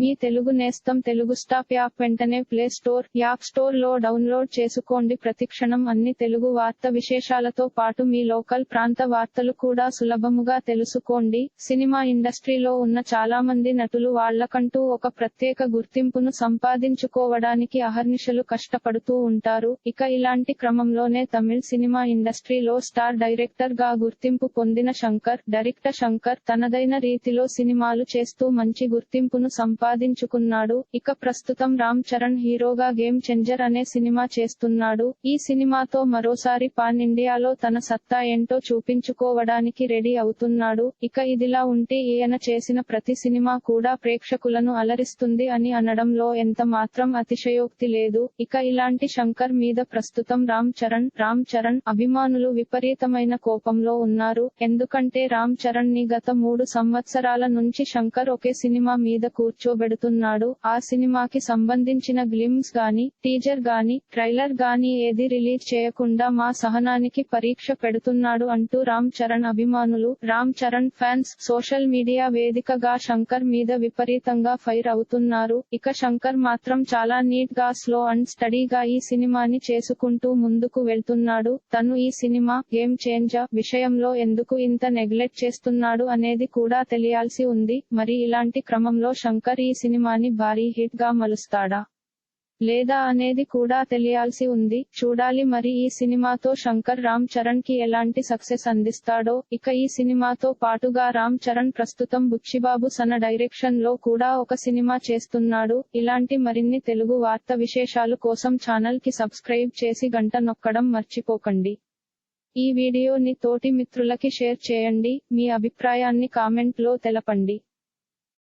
మీ తెలుగు నేస్తం Telugu stop app వెంటనే play store app స్టోర్లో డౌన్లోడ్ చేసుకోండి. ప్రతిక్షణం అన్ని తెలుగు వార్త విశేషాలతో పాటు మీ లోకల్ ప్రాంత వార్తలు కూడా సులభముగా తెలుసుకోండి. సినిమా ఇండస్ట్రీలో ఉన్న చాలా మంది నటులు వాళ్ళకంటూ ఒక ప్రత్యేక గుర్తింపును సంపాదించుకోవడానికి అహర్నిశలు కష్టపడుతూ ఉంటారు. ఇక ఇలాంటి క్రమంలోనే తమిళ్ సినిమా ఇండస్ట్రీలో స్టార్ డైరెక్టర్గా గుర్తింపు పొందిన శంకర్ డైరెక్టర్ శంకర్ తనదైన రీతిలో సినిమాలు చేస్తూ మంచి గుర్తింపును సంపాదించుకున్నాడు. ఇక ప్రస్తుతం రామ్ చరణ్ హీరోగా గేమ్ చెంజర్ అనే సినిమా చేస్తున్నాడు. ఈ సినిమాతో మరోసారి పాన్ ఇండియాలో తన సత్తా ఏంటో చూపించుకోవడానికి రెడీ అవుతున్నాడు. ఇక ఇదిలా ఉంటే ఈయన చేసిన ప్రతి సినిమా కూడా ప్రేక్షకులను అలరిస్తుంది అని అనడంలో ఎంత మాత్రం అతిశయోక్తి లేదు. ఇక ఇలాంటి శంకర్ మీద ప్రస్తుతం రామ్ చరణ్ రామ్ చరణ్ అభిమానులు విపరీతమైన కోపంలో ఉన్నారు. ఎందుకంటే రామ్ చరణ్ని గత మూడు సంవత్సరాల నుంచి శంకర్ ఒకే సినిమా మీద కూర్చోబెడుతున్నాడు ఆ సినిమాకి సంబంధించిన గ్లిమ్స్ గాని టీజర్ గాని ట్రైలర్ గాని ఏది రిలీజ్ చేయకుండా మా సహనానికి పరీక్ష పెడుతున్నాడు అంటూ రామ్ చరణ్ అభిమానులు Ram Charan fans social media వేదికగా శంకర్ మీద విపరీతంగా ఫైర్ అవుతున్నారు. ఇక శంకర్ మాత్రం చాలా నీట్గా స్లో అండ్ స్టడీగా ఈ సినిమాని చేసుకుంటూ ముందుకు వెళ్తున్నాడు. తను ఈ సినిమా గేమ్ చేంజ్ విషయంలో ఎందుకు ఇంత నెగ్లెక్ట్ చేస్తున్నాడు అనేది కూడా తెలియాల్సి ఉంది. మరి ఇలాంటి క్రమంలో శంకర్ ఈ సినిమాని భారీ హిట్గా మలుస్తాడా? లేదా అనేది కూడా తెలియాల్సి ఉంది. చూడాలి మరి ఈ సినిమాతో శంకర్ రామ్ చరణ్కి ఎలాంటి సక్సెస్ అందిస్తాడో. ఇక ఈ సినిమాతో పాటుగా రామ్ చరణ్ ప్రస్తుతం బుచ్చిబాబు సన డైరెక్షన్లో కూడా ఒక సినిమా చేస్తున్నాడు. ఇలాంటి మరిన్ని తెలుగు వార్త విశేషాలు కోసం ఛానల్కి సబ్స్క్రైబ్ చేసి గంట నొక్కడం మర్చిపోకండి. ఈ వీడియోని తోటి మిత్రులకి షేర్ చేయండి. మీ అభిప్రాయాన్ని కామెంట్లో తెలపండి.